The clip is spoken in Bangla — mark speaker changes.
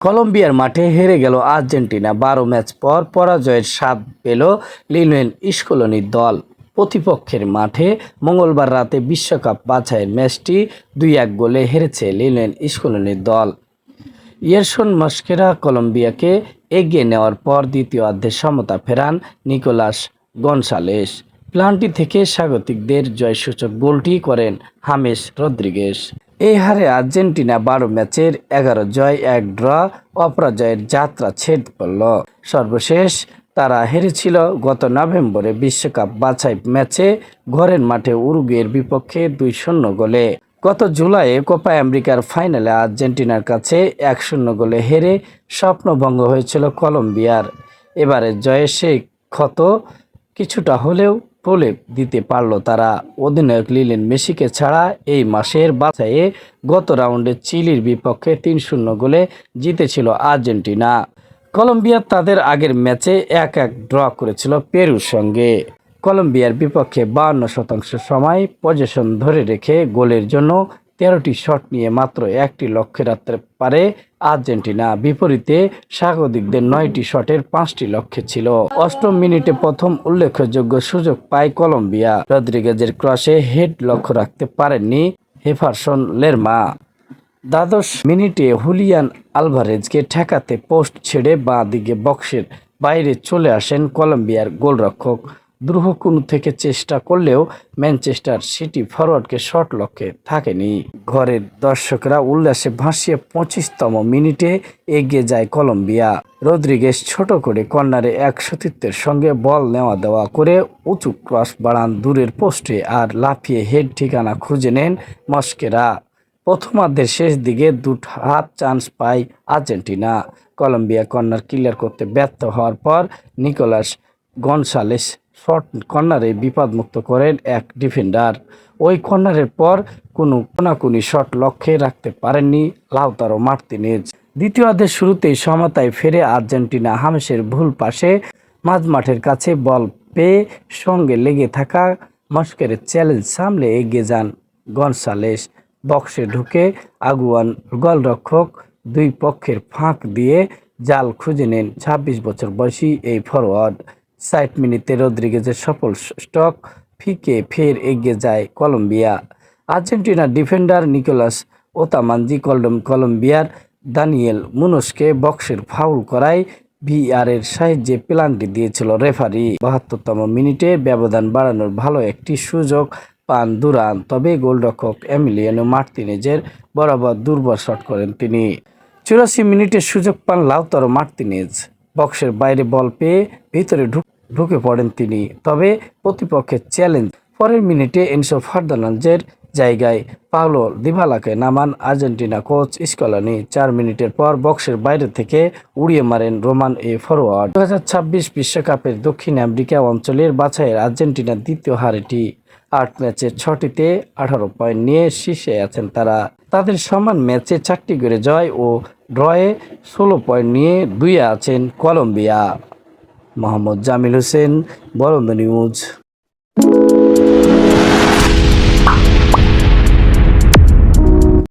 Speaker 1: কলম্বিয়ার মাঠে হেরে গেল আর্জেন্টিনা। বারো ম্যাচ পর পরাজয়ের স্বাদ পেল লিনেন স্কলনির দল। প্রতিপক্ষের মাঠে মঙ্গলবার রাতে বিশ্বকাপ বাছাইয়ের ম্যাচটি দুই এক গোলে হেরেছে লিনেন স্কলনির দল। ইয়ারসন মস্কেরা কলম্বিয়াকে এগিয়ে নেওয়ার পর দ্বিতীয় অর্ধে সমতা ফেরান নিকোলাস গনসালেস। প্লান্টি থেকে স্বাগতিকদের জয়সূচক গোলটি করেন হামেশ রদ্রিগেস এই হারে আর্জেন্টিনা বারো ম্যাচের এগারো জয়, এক ড্র, অপরাজয়ের যাত্রা ছেদ করল। সর্বশেষ তারা হেরেছিল গত নভেম্বরে বিশ্বকাপ বাছাই ম্যাচে ঘরের মাঠে উরুগুয়ের বিপক্ষে দুই শূন্য গোলে। গত জুলাইয়ে কোপা আমেরিকার ফাইনালে আর্জেন্টিনার কাছে এক শূন্য গোলে হেরে স্বপ্নভঙ্গ হয়েছিল কলম্বিয়ার। এবারে জয়ে সেই ক্ষত কিছুটা হলেও প্রলেপ দিতে পারল তারা। অধিনায়ক লিলেন মেসিকে ছাড়া এই মাসের বাছাইয়ে গত রাউন্ডে চিলির বিপক্ষে তিন শূন্য গোলে জিতেছিল আর্জেন্টিনা। কলম্বিয়া তাদের আগের ম্যাচে এক এক ড্র করেছিল পেরুর সঙ্গে। কলম্বিয়ার বিপক্ষে বাহান্ন শতাংশ সময় পজিশন ধরে রেখে গোলের জন্য তেরোটি শট নিয়ে মাত্র একটি লক্ষ্যে রাখতে পারে আর্জেন্টিনা বিপরীতে স্বাগতিকদের নয়টি শটের পাঁচটি লক্ষ্যে ছিল। অষ্টম মিনিটে প্রথম উল্লেখযোগ্য সুযোগ পায় কলম্বিয়া। রদ্রিগেজের ক্রসে হেড লক্ষ্য রাখতে পারেননি হেফারসন লেরমা। দ্বাদশ মিনিটে হুলিয়ান আলভারেজকে ঠেকাতে পোস্ট ছেড়ে বাঁ দিকে বক্সের বাইরে চলে আসেন কলম্বিয়ার গোলরক্ষক। দ্রুহকুন থেকে চেষ্টা করলেও ম্যানচেস্টার সিটি ফরওয়ার্ডকে শট লক্ষ্যে থাকেনি। ঘরের দর্শকরা উল্লাসে ভাসিয়ে পঁচিশতম মিনিটে এগিয়ে যায় কলম্বিয়া। রদ্রিগেস ছোট করে কর্নারে এক সতীর্থের সঙ্গে বল নেওয়া দেওয়া করে উঁচু ক্রস বাড়ান দূরের পোস্টে আর লাফিয়ে হেড ঠিকানা খুঁজে নেন মস্কেরা। প্রথমার্ধের শেষ দিকে দুটো হাত চান্স পায় আর্জেন্টিনা। কলম্বিয়া কর্নার ক্লিয়ার করতে ব্যর্থ হওয়ার পর নিকোলাস গনসালেস শর্ট কর্নারে বিপদমুক্ত করেন এক ডিফেন্ডার। ওই কর্নারের পর কোনো কোনাকুনি শট লক্ষ্যে রাখতে পারেননি লাউতারো মার্তিনেজ। দ্বিতীয়ার্ধের শুরুতেই সমতায় ফেরে আর্জেন্টিনা হামেসের ভুল পাশে মাঝমাঠের কাছে বল পেয়ে সঙ্গে লেগে থাকা মস্কের চ্যালেঞ্জ সামলে এগিয়ে যান গনসালেস। বক্সে ঢুকে আগুয়ান গোলরক্ষক দুই পক্ষের ফাঁক দিয়ে জাল খুঁজে নেন ছাব্বিশ বছর বয়সী এই ফরওয়ার্ড ষাট মিনিটে রদ্রিগেজের সফল স্টক ফিকে ফের এগিয়ে যায় কলম্বিয়া। আর্জেন্টিনার ডিফেন্ডার নিকোলাস ওতামানজি কলম, কলম্বিয়ার দানিয়েল মুনোসকে বক্সের ফাউল করায় ভিআর এর সাহায্যে পেনাল্টি দিয়েছিল রেফারি। বাহাত্তরতম মিনিটে ব্যবধান বাড়ানোর ভালো একটি সুযোগ পান দুরান, তবে গোলরক্ষক এমিলিয়ানো মার্তিনেজের বরাবর দুর্বল শট করেন তিনি। চুরাশি মিনিটে সুযোগ পান লাউতর মার্তিনেজ। বক্সের বাইরে বল পেয়ে ভিতরে ঢুক ঢুকে পড়েন তিনি। তবে প্রতিপক্ষের চ্যালেঞ্জ, পরের মিনিটে এনসো ফার্দানান্সের জায়গায় পাওলো দিভালাকে নামান আর্জেন্টিনা কোচ স্কলানি। চার মিনিটের পর বক্সের বাইরে থেকে উড়িয়ে মারেন রোমান এ ফরওয়ার্ড দু বিশ্বকাপের দক্ষিণ আমেরিকা অঞ্চলের বাছাইয়ের আর্জেন্টিনার দ্বিতীয় হারেটি আট ম্যাচে ছটিতে আঠারো পয়েন্ট নিয়ে শীর্ষে আছেন তারা। তাদের সমান ম্যাচে চারটি করে জয় ও ড্রয়ে ষোলো পয়েন্ট নিয়ে দুইয়ে আছেন কলম্বিয়া। মোহাম্মদ জামিল হোসেন বরন্দ নিউজ।